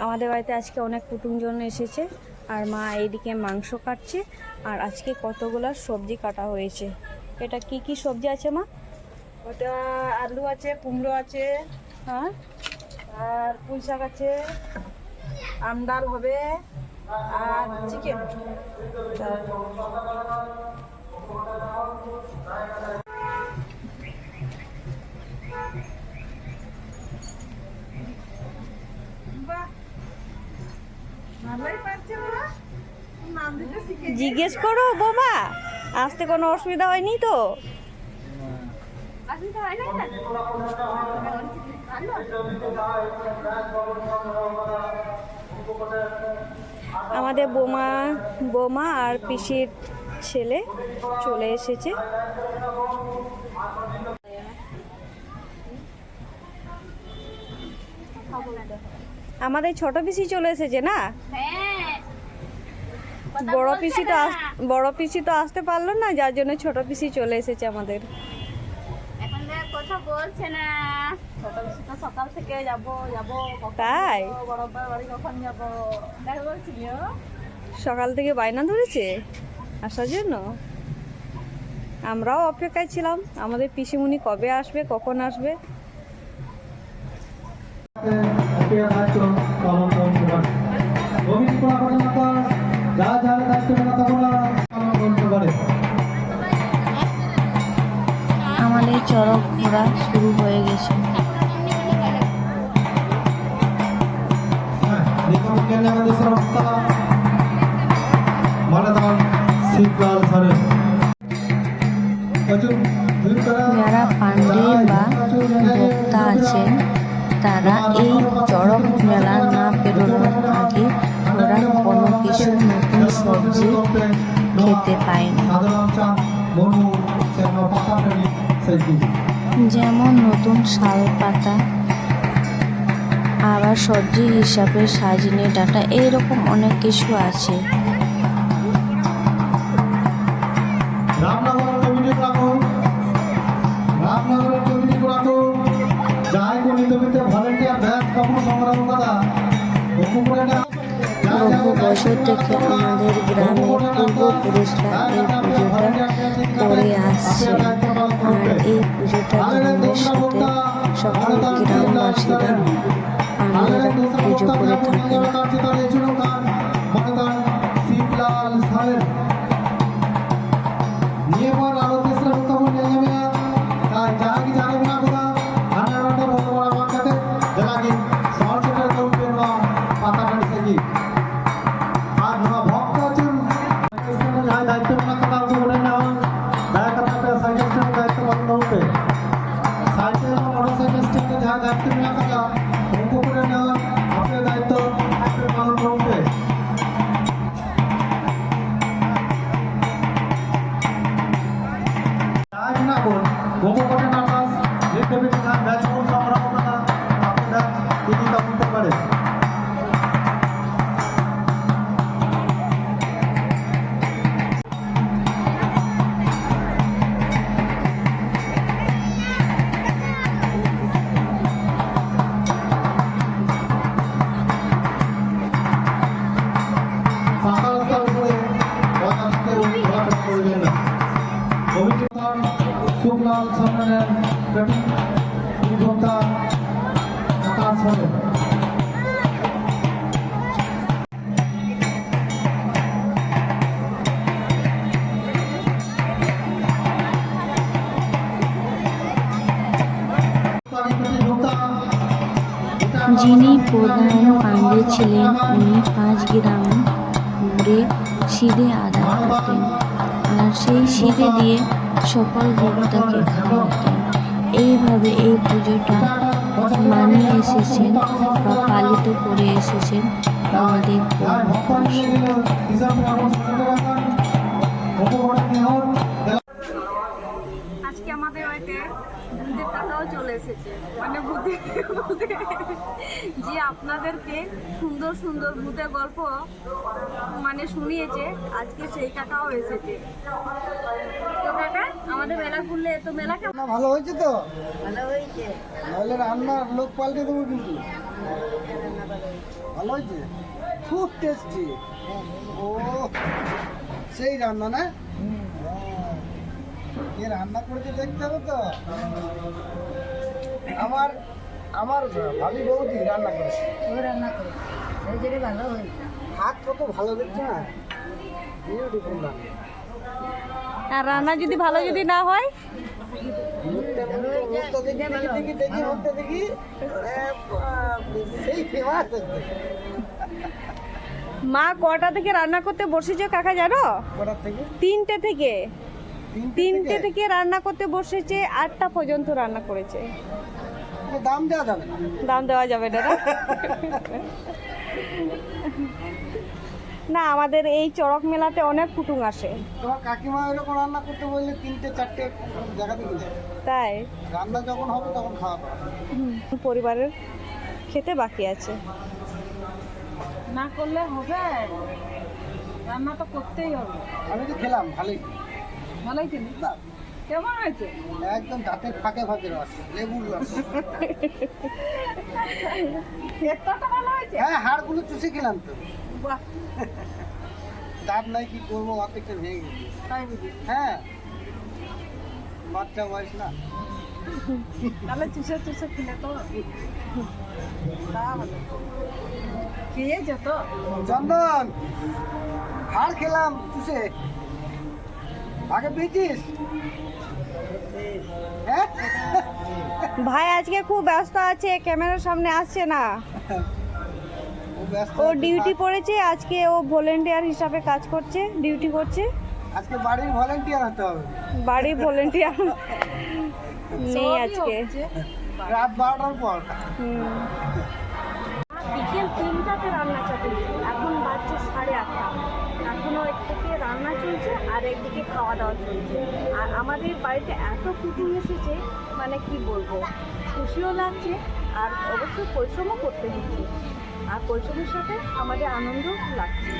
আমাদের বাড়িতে আজকে অনেক কুটুমজন এসেছে আর মা এইদিকে মাংস কাটছে আর আজকে কতগুলো সবজি কাটা হয়েছে। এটা কি কি সবজি আছে মা? ওটা আলু আছে কুমড়ো আছে হ্যাঁ আর পুঁই শাক আছে আমডাল হবে আর চিকেন ভালোই পারছে ওরা নাম দিতে শিখে জিজ্ঞেস করো বোমা আসতে কোনো অসুবিধা হয়নি তো? না আমাদের বোমা বোমা আর পিসির ছেলে চলে এসেছে। আমাদের ছোট পিসি চলে এসেছে না? হ্যাঁ। বড় পিসি তো বড় পিসি তো আসতে পারল না যার জন্য ছোট পিসি চলে এসেছে আমাদের। কথা বলছে না। ছোট বেশি তো সকাল থেকে যাব যাব তাই? যাব, বাড়ি কখন যাব? দেখা বলছিল সকাল থেকে বায়না ধরেছে আসার জন্য? আমরাও অপেক্ষায় ছিলাম আমাদের পিসিমুনি কবে আসবে কখন আসবে? অপেক্ষা দায়িত্ব পালন করতে পারে অভিযোগ করা পর্যন্ত যা যা দায়িত্ব মেলা পালন করতে পারে আমাদের চড়ক ঘোরা শুরু হয়ে গেছে শীতলাল স্যারের প্রচুর ভিড় করা। যারা পাণ্ডে বা ভোক্তা আছেন তারা এই চড়ক মেলা না পেরোনোর আগে ওরা কোনো কিছু নতুন সবজি খেতে পায় না মনু যেমন নতুন শাল পাতা, আবার সবজি হিসাবে সাজনে ডাঁটা, এইরকম অনেক কিছু আছে। বছর থেকে আমাদের গ্রামের পূর্বপুরুষরা এই পুজোটা করে আসছে। আর এই পুজোটা ধর্মের সাথে সকল গ্রামবাসীরা আমরা পুজো করে থাকেন নিয়ে পর আরও তেসরা উত্তম নিয়ে যাবে। তাই যারা কি জানেন যিনি প্রধান পাণ্ডে ছিলেন, উনি পাঁচ গ্রাম ঘুরে সিঁড়ে আদায় করতেন। আর সেই সিঁড়ে দিয়ে সকল ভক্তকে খাওয়াতেন এইভাবে এই পুজোটা মানিয়ে এসেছেন বা পালিত করে এসেছেন আমাদের আজকে আমাদের বাড়িতে বুদ্ধের টাকাও চলে এসেছে। মানে বুদ্ধি যে আপনাদেরকে সুন্দর সুন্দর ভূতের গল্প মানে শুনিয়েছে, আজকে সেই কাকাও এসেছে। আমাদের মেলা ঘুরলে তো মেলা না ভালো হয়েছে তো। ভালো হয়েছে। নাহলে রান্নার লোক পাল্টে দেবো কিন্তু। ভালো হয়েছে? খুব টেস্টি ও সেই রান্না না? কে রান্না করেছে দেখতে হবে তো। আমার আমার ভাবি বৌদি রান্না করেছে। ওই রান্না করে সেই জন্য ভালো হয়েছে। হাত কত ভালো দেখছে না? বিউটিফুল রান্না। আর রান্না যদি ভালো যদি না হয়? মা কটা থেকে রান্না করতে বসেছে কাকা জানো? তিনটে থেকে। তিনটে থেকে রান্না করতে বসেছে, আটটা পর্যন্ত রান্না করেছে। দাম দেওয়া যাবে দাম দেওয়া যাবে না? না? আমাদের এই চড়ক মেলাতে অনেক কুটুম আসে। তোমার কাকিমা এরকম রান্না করতে বললে তিনটে চারটে জায়গাতে গেলে তাই? রান্না যখন হবে তখন খাওয়া পরিবারের খেতে বাকি আছে। না করলে হবে। রান্না তো করতেই হবে। আমি তো খেলাম ভালোই। ভালোই না, কেমন হয়েছে? একদম দাঁতের ফাঁকে ফাঁকে রস লেবুর রস। এতটা ভালো হয়েছে? হ্যাঁ হাড়গুলো চুষে খেলাম তো। বাহ। দাঁত নাই কি করব? অর্ধেকটা ভেঙে গেছে। তাই বুঝি হ্যাঁ। বাচ্চা বয়স না। তাহলে চুষে চুষে খেলে তো। তা ভালো খেয়েছো তো। চন্দন হাড় খেলাম চুষে। আগে পেয়েছিস? হ্যাঁ? ভাই আজকে খুব ব্যস্ত আছে ক্যামেরার সামনে আসছে না। ও। ডিউটি পড়েছে আজকে ও ভলেন্টিয়ার হিসাবে কাজ করছে ডিউটি করছে। আজকে বাড়ির ভলেন্টিয়ার হতে হবে। বাড়ি ভলেন্টিয়ার। নেই আজকে। রাত বারোটার পর। বিকেল তিনটাতে রান্না চাপিয়েছে এখন বাজছে সাড়ে আটটা। এখনও একদিকে রান্না চলছে আর একদিকে খাওয়া দাওয়া চলছে। আর আমাদের বাড়িতে এত কুটুম এসেছে মানে কি বলব খুশিও লাগছে আর অবশ্যই পরিশ্রমও করতে হচ্ছে। আর পরিচয়ের সাথে আমাদের আনন্দ লাগছে।